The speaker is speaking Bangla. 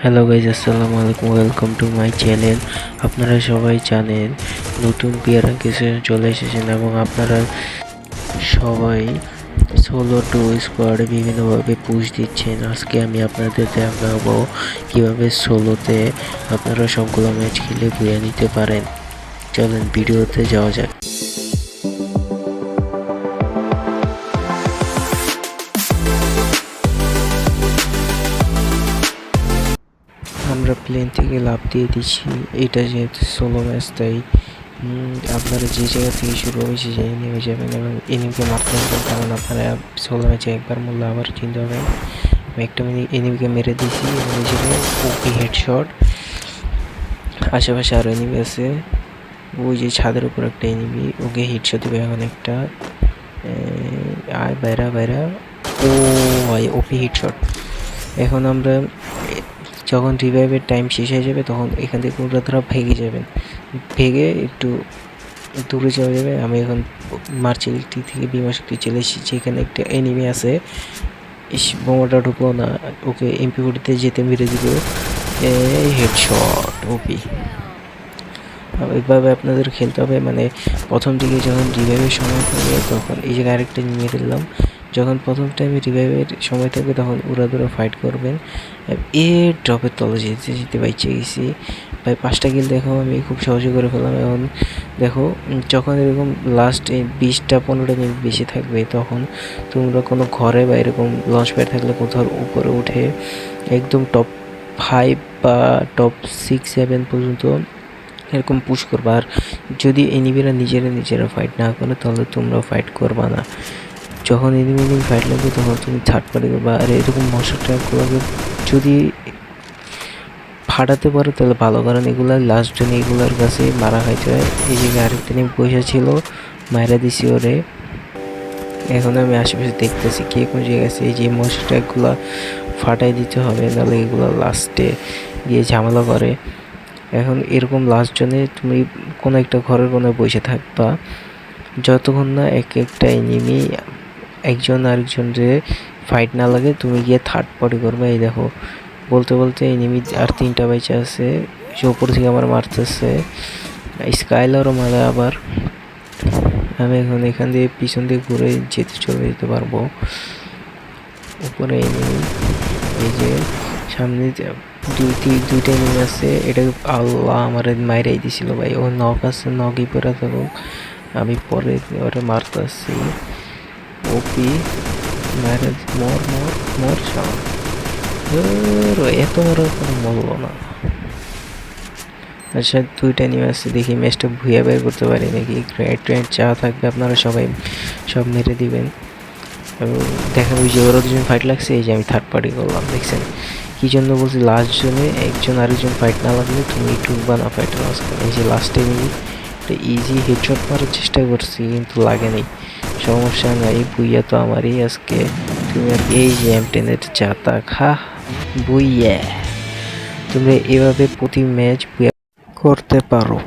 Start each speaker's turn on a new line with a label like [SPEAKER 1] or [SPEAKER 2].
[SPEAKER 1] হ্যালো গাইজ আসসালামু আলাইকুম ওয়েলকাম টু মাই চ্যানেল আপনারা সবাই জানেন, নতুন পেয়ারা কিছু চলে এসেছেন এবং আপনারা সবাই সোলো টু স্কোয়াডে বিভিন্নভাবে পুশ দিচ্ছেন। আজকে আমি আপনাদের দেখাবো কীভাবে সোলোতে আপনারা সবগুলো ম্যাচ খেলে বুয়ে নিতে পারেন। চলেন, ভিডিওতে যাওয়া যাক। আমরা প্লেন থেকে লাভ দিয়ে দিচ্ছি। এটা যেহেতু সোলো ম্যাচ তাই আপনারা যে জায়গা থেকে শুরু হবে সেই জায়গায় নেমে যাবেন এবং এনিমিকে মারতে হবে কারণ আপনারা সোলো ম্যাচে একবার মূল্য আবার চিনতে হবে। আমি একটা মিনিট এনিমিকে মেরে দিয়েছি এবং জায়গায় ওপি হেডশট আশেপাশে আরও এনিমি আছে। ওই যে ছাদের উপর একটা এনিমি ওকে হেডশট দেবে এখন একটা। আয় বাইরা বাইরা। ও ভাই, ওপি হেডশট এখন আমরা যখন রিভাইভের টাইম শেষ হয়ে যাবে, তখন এখান থেকে পুরো ধরা ভেগে যাবেন ভেগে একটু দূরে যাওয়া যাবে। আমি এখন মার্চেলিটি থেকে বিমা শক্তি চলে এসেছি এখানে একটা এনিমি আছে। বোমাটা ঢুকলো না। ওকে এমপি ফোর্টিতে যেতে মেরে এই হেডশট ওপি এইভাবে আপনাদের খেলতে হবে। মানে প্রথম দিকে যখন রিভাইভের সময় থাকে, তখন এই জায়গায় আরেকটা নিয়ে দিলাম যখন প্রথম টাইমে রিভাইভের সময় থাকবে তখন উড়া দুরা ফাইট করবেন। এ ড্রপের তলে যেতে যেতে বাইচে গেছি। ভাই পাঁচটা কিল দেখো, আমি খুব সহজে করে ফেলাম এখন দেখো যখন এরকম লাস্ট বিশটা, পনেরোটা মিনিট বেশি থাকবে, তখন তোমরা কোনো ঘরে বা এরকম লঞ্চ প্যাড থাকলে কোথাও উপরে উঠে একদম টপ ফাইভ বা টপ সিক্স সেভেন পর্যন্ত এরকম পুশ করবা। আর যদি এনিমিরা নিজেরা নিজেরা ফাইট না করে, তাহলে তোমরা ফাইট করবা না। যখন এনিমি এনিমি ফাইট লাগবে, তখন তুমি থার্ড পার্টি বা আর এরকম মশার ট্র্যাকগুলোকে যদি ফাটাতে পারো, তাহলে ভালো। কারণ এগুলো লাস্ট জন এগুলার কাছে মারা হয়ে যায় এই জায়গায় আরেকটা নিয়ে বসে ছিল মায়েরা দিছি ওরে। এখন আমি আশেপাশে দেখতেছি কে কোন জায়গায় আছে। এই যে মশার ট্র্যাকগুলো ফাটাই দিতে হবে, নাহলে এগুলো লাস্টে গিয়ে ঝামেলা করে। এখন এরকম লাস্ট জনে তুমি কোনো একটা ঘরের কোনো বসে থাকবা। যতক্ষণ না এক একটা এনিমি একজন আরেকজনরে ফাইট না লাগে, তুমি গিয়ে থার্ড পার্টি করবে, এই দেখো। বলতে বলতে এনিমি আর তিনটা বেঁচে আছে সে উপর থেকে আমার মারতেছে। স্কাইলারও মারে আবার। আমি এখন এখান দিয়ে পিছন দিয়ে ঘুরে যেতে চলে যেতে পারব। উপরে এনিমি এই যে সামনে যে দুইটি, দুইটা এনিমি আছে, এটা আল্লাহ আমার মাইরাই দিছিল ভাই। ও নখ আছে নকই পরে থাকুক, আমি পরে ওটা মারতে মারতেছি। ওপি মারে মর মর মর সাম এত বড় কোনো মরলো না। আচ্ছা দুইটা নিয়ে আছে দেখি ম্যাচটা ভুয়া বের করতে পারি নাকি? গ্রেড ট্রেড যা থাকবে আপনারা সবাই সব মেরে দিবেন। এবং দেখা ওই যে ওরা দুজন ফাইট লাগছে, এই যে আমি থার্ড পার্টি করলাম, দেখছেন? কি জন্য বলছি লাস্ট জনে একজন আরেকজন ফাইট না লাগলে তুমি ঢুকবা না ফাইটের মাঝখানে। এই যে লাস্টে আমি একটা ইজি হেডশট মারার চেষ্টা করছি, কিন্তু লাগেনি সমস্যা নাই, বুইয়া তো আমারই আজকে। তুমি এই এম টেনের চাতা, খা, বুইয়া। তুমি এভাবে প্রতি ম্যাচ করতে পারো।